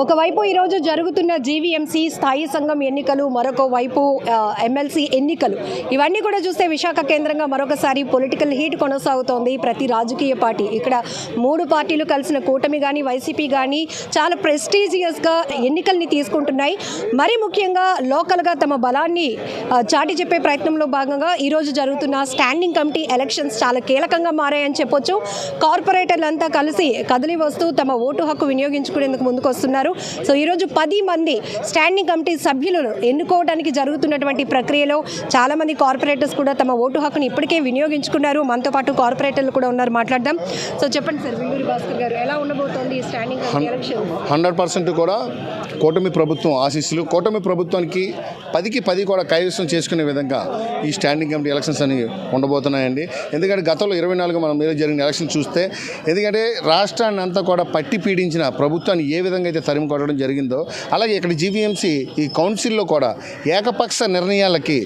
ఒకవైపు ఈరోజు జరుగుతున్న జీవీఎంసీ స్థాయి సంఘం ఎన్నికలు మరొక వైపు ఎమ్మెల్సీ ఎన్నికలు. ఇవన్నీ కూడా చూస్తే విశాఖ కేంద్రంగా మరొకసారి పొలిటికల్ హీట్ కొనసాగుతోంది. ప్రతి రాజకీయ పార్టీ ఇక్కడ మూడు పార్టీలు కలిసిన కూటమి కానీ వైసీపీ కానీ చాలా ప్రెస్టీజియస్గా ఎన్నికల్ని తీసుకుంటున్నాయి. మరి ముఖ్యంగా లోకల్గా తమ బలాన్ని చాటి చెప్పే ప్రయత్నంలో భాగంగా ఈరోజు జరుగుతున్న స్టాండింగ్ కమిటీ ఎలక్షన్స్ చాలా కీలకంగా మారాయని చెప్పొచ్చు. కార్పొరేటర్లంతా కలిసి కదిలి వస్తూ తమ ఓటు హక్కు వినియోగించుకునేందుకు ముందుకు వస్తున్నారు సో ఈరోజు పది మంది స్టాండింగ్ కమిటీ సభ్యులను ఎన్నుకోవడానికి జరుగుతున్నటువంటి ప్రక్రియలో చాలా మంది కార్పొరేటర్స్ కూడా తమ ఓటు హక్కుని ఇప్పటికే వినియోగించుకున్నారు. మనతో పాటు కార్పొరేటర్లు కూడా ఉన్నారు. మాట్లాడదాం. సో చెప్పండి సార్ విల్లూరి భాస్కర్ గారు ఎలా ఉండబోతోంది ఈ స్టాండింగ్ హండ్రెడ్ పర్సెంట్ కూడా కూటమి ప్రభుత్వం ఆశీస్సులు కూటమి ప్రభుత్వానికి పదికి పది కూడా కైవసం చేసుకునే విధంగా ఈ స్టాండింగ్ కమిటీ ఎలక్షన్స్ అని ఉండబోతున్నాయండి. ఎందుకంటే గతంలో ఇరవై నాలుగు మన మీద జరిగిన ఎలక్షన్ చూస్తే ఎందుకంటే రాష్ట్రాన్ని అంతా కూడా పట్టి పీడించిన ప్రభుత్వాన్ని ఏ విధంగా అయితే తరిమి కొట్టడం జరిగిందో అలాగే ఇక్కడ జీవీఎంసీ ఈ కౌన్సిల్లో కూడా ఏకపక్ష నిర్ణయాలకి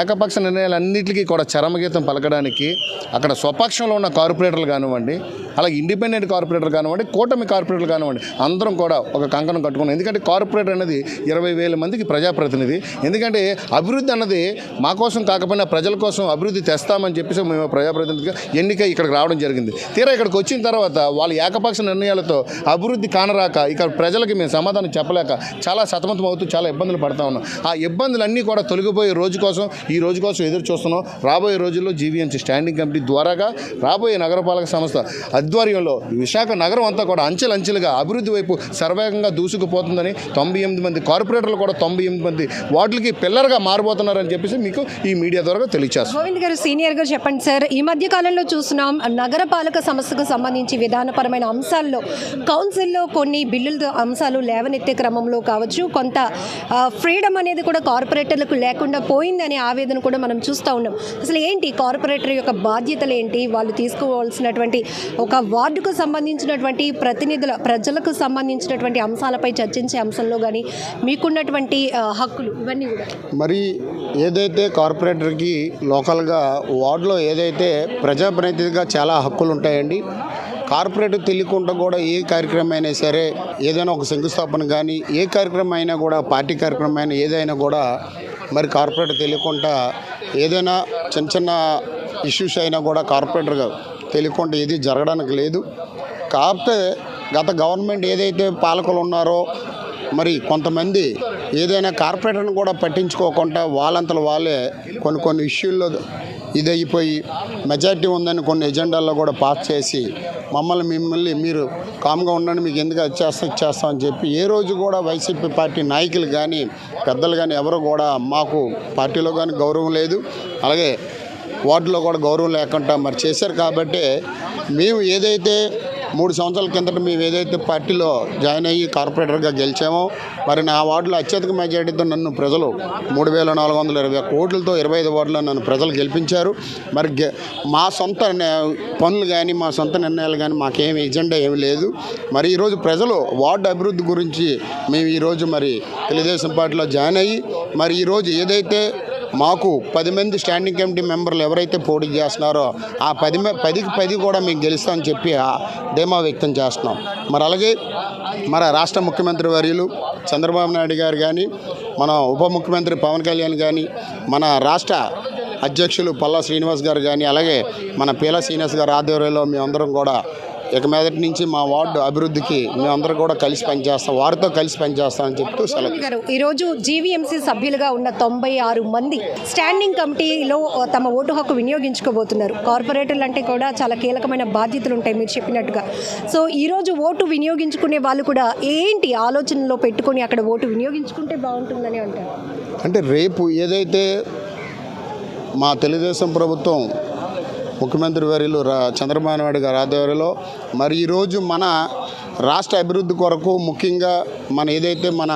ఏకపక్ష నిర్ణయాలన్నింటికీ కూడా చరమగీతం పలకడానికి అక్కడ స్వపక్షంలో ఉన్న కార్పొరేటర్లు కానివ్వండి అలాగే ఇండిపెండెంట్ కార్పొరేటర్ కానివ్వండి కూటమి కార్పొరేటర్లు కానివ్వండి అందరం కూడా ఒక కంకణం కట్టుకున్నాం. ఎందుకంటే కార్పొరేటర్ అనేది ఇరవై వేల మందికి ప్రజాప్రతినిధి. ఎందుకంటే అభివృద్ధి అన్నది మా కోసం కాకపోయినా ప్రజల కోసం అభివృద్ధి తెస్తామని చెప్పేసి మేము ప్రజాప్రతినిధిగా ఎన్నిక ఇక్కడికి రావడం జరిగింది. తీరా ఇక్కడికి వచ్చిన తర్వాత వాళ్ళ ఏకపక్ష నిర్ణయాలతో అభివృద్ధి కానరాక ఇక్కడ ప్రజలకి మేము సమాధానం చెప్పలేక చాలా సతమతం అవుతూ చాలా ఇబ్బందులు పడతా ఉన్నాం. ఆ ఇబ్బందులన్నీ కూడా తొలగిపోయే రోజు కోసం ఈ రోజు కోసం ఎదురు చూస్తున్నాం. రాబోయే రోజుల్లో జీవీఎంసీ స్టాండింగ్ కమిటీ ద్వారాగా రాబోయే నగరపాలక సంస్థ ఆధ్వర్యంలో విశాఖ నగరం అంతా కూడా అంచెలంచెలుగా అభివృద్ధి వైపు సర్వేగంగా దూసుకుపోతుందని తొంభై ఎనిమిది మంది కార్పొరేటర్లు కూడా తొంభై ఎనిమిది మంది వార్డులకి పిల్లర్గా మారిపోతున్నారని చెప్పేసి మీకు ఈ మీడియా ద్వారా తెలియచేస్తాం. గోవింద్ గారు సీనియర్గా చెప్పండి సార్. ఈ మధ్య కాలంలో చూస్తున్నాం నగరపాలక సంస్థకు సంబంధించి విధానపరమైన అంశాల్లో కౌన్సిల్లో కొన్ని బిల్లుల అంశాలు లేవనెత్తే క్రమంలో కావచ్చు. కొంత ఫ్రీడమ్ అనేది కూడా కార్పొరేటర్లకు లేకుండా పోయిందని ఆవేదన కూడా మనం చూస్తూ ఉన్నాం. అసలు ఏంటి కార్పొరేటర్ యొక్క బాధ్యతలు ఏంటి? వాళ్ళు తీసుకోవాల్సినటువంటి ఒక వార్డుకు సంబంధించినటువంటి ప్రతినిధుల ప్రజలకు సంబంధించినటువంటి అంశాలపై చర్చించే అంశంలో కానీ మీకున్నటువంటి హక్కులు ఇవన్నీ కూడా. మరి ఏదైతే కార్పొరేటర్కి లోకల్గా వార్డులో ఏదైతే ప్రజాప్రతినిధిగా చాలా హక్కులు ఉంటాయండి కార్పొరేటర్ తెలియకుండా కూడా ఏ కార్యక్రమం అయినా సరే ఏదైనా ఒక శంకుస్థాపన కానీ ఏ కార్యక్రమం అయినా కూడా పార్టీ కార్యక్రమం అయినా ఏదైనా కూడా మరి కార్పొరేటర్ తెలియకుండా ఏదైనా చిన్న చిన్న ఇష్యూస్ అయినా కూడా కార్పొరేటర్గా తెలియకుండా ఏది జరగడానికి లేదు. కాకపోతే గత గవర్నమెంట్ ఏదైతే పాలకులు ఉన్నారో మరి కొంతమంది ఏదైనా కార్పొరేటర్ని కూడా పట్టించుకోకుండా వాళ్ళంతలో వాళ్ళే కొన్ని కొన్ని ఇష్యూల్లో ఇదైపోయి మెజార్టీ ఉందని కొన్ని ఎజెండాల్లో కూడా పాస్ చేసి మమ్మల్ని మిమ్మల్ని మీరు కామ్గా ఉండండి మీకు ఎందుకు అది చేస్తాం చేస్తాం అని చెప్పి ఏ రోజు కూడా వైసీపీ పార్టీ నాయకులు కానీ పెద్దలు కానీ ఎవరు కూడా మాకు పార్టీలో కానీ గౌరవం లేదు. అలాగే వార్డులో కూడా గౌరవం లేకుండా మరి చేశారు కాబట్టి మేము ఏదైతే మూడు సంవత్సరాల కిందట మేము ఏదైతే పార్టీలో జాయిన్ అయ్యి కార్పొరేటర్గా గెలిచామో మరి నా వార్డులో అత్యధిక మెజారిటీతో నన్ను ప్రజలు మూడు వేల నాలుగు వందల ఇరవై కోట్లతో ఇరవై ఐదు వార్డులో నన్ను ప్రజలు గెలిపించారు. మరి గె- మా సొంత నే- పనులు కానీ మా సొంత నిర్ణయాలు కానీ మాకేమి ఎజెండా ఏమి లేదు. మరి ఈరోజు ప్రజలు వార్డు అభివృద్ధి గురించి మేము ఈరోజు మరి తెలుగుదేశం పార్టీలో జాయిన్ అయ్యి మరి ఈరోజు ఏదైతే మాకు పది మంది స్టాండింగ్ కమిటీ మెంబర్లు ఎవరైతే పోటీ చేస్తున్నారో ఆ పది పదికి పది కూడా మేము గెలుస్తామని చెప్పి ఆ ధీమా వ్యక్తం చేస్తున్నాం. మరి అలాగే మన రాష్ట్ర ముఖ్యమంత్రి వర్యులు చంద్రబాబు నాయుడు గారు కానీ మన ఉప ముఖ్యమంత్రి పవన్ కళ్యాణ్ కానీ మన రాష్ట్ర అధ్యక్షులు పల్లా శ్రీనివాస్ గారు కానీ అలాగే మన పీలా శ్రీనివాస్ గారు ఆధ్వర్యంలో మేమందరం కూడా ఇక మీదటి నుంచి మా వార్డు అభివృద్ధికి మేమందరం కూడా కలిసి పనిచేస్తాం వారితో కలిసి పనిచేస్తామని చెప్తూ సెలవు. ఈరోజు జీవీఎంసీ సభ్యులుగా ఉన్న తొంభై ఆరు మంది స్టాండింగ్ కమిటీలో తమ ఓటు హక్కు వినియోగించుకోబోతున్నారు. కార్పొరేటర్లు అంటే కూడా చాలా కీలకమైన బాధ్యతలు ఉంటాయి మీరు చెప్పినట్టుగా. సో ఈరోజు ఓటు వినియోగించుకునే వాళ్ళు కూడా ఏంటి ఆలోచనలో పెట్టుకొని అక్కడ ఓటు వినియోగించుకుంటే బాగుంటుందని అంటారు? అంటే రేపు ఏదైతే మా తెలుగుదేశం ప్రభుత్వం ముఖ్యమంత్రి వర్యులు రా చంద్రబాబు నాయుడు గారి ఆధ్వర్యంలో మరి ఈరోజు మన రాష్ట్ర అభివృద్ధి కొరకు ముఖ్యంగా మన ఏదైతే మన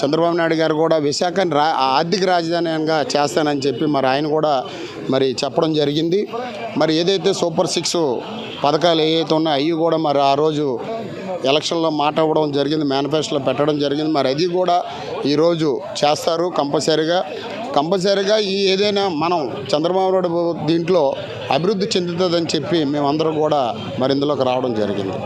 చంద్రబాబు నాయుడు గారు కూడా విశాఖని రా ఆర్థిక రాజధానిగా చేస్తానని చెప్పి మరి ఆయన కూడా మరి చెప్పడం జరిగింది. మరి ఏదైతే సూపర్ సిక్స్ పథకాలు ఏవైతే ఉన్నాయో అవి కూడా మరి ఆ రోజు ఎలక్షన్లో మాట అవ్వడం జరిగింది మేనిఫెస్టోలో పెట్టడం జరిగింది. మరి అది కూడా ఈరోజు చేస్తారు కంపల్సరీగా. కంపల్సరీగా ఈ ఏదైనా మనం చంద్రబాబు నాయుడు దీంట్లో అభివృద్ధి చెందుతుందని చెప్పి మేమందరం కూడా మరి ఇందులోకి రావడం జరిగింది.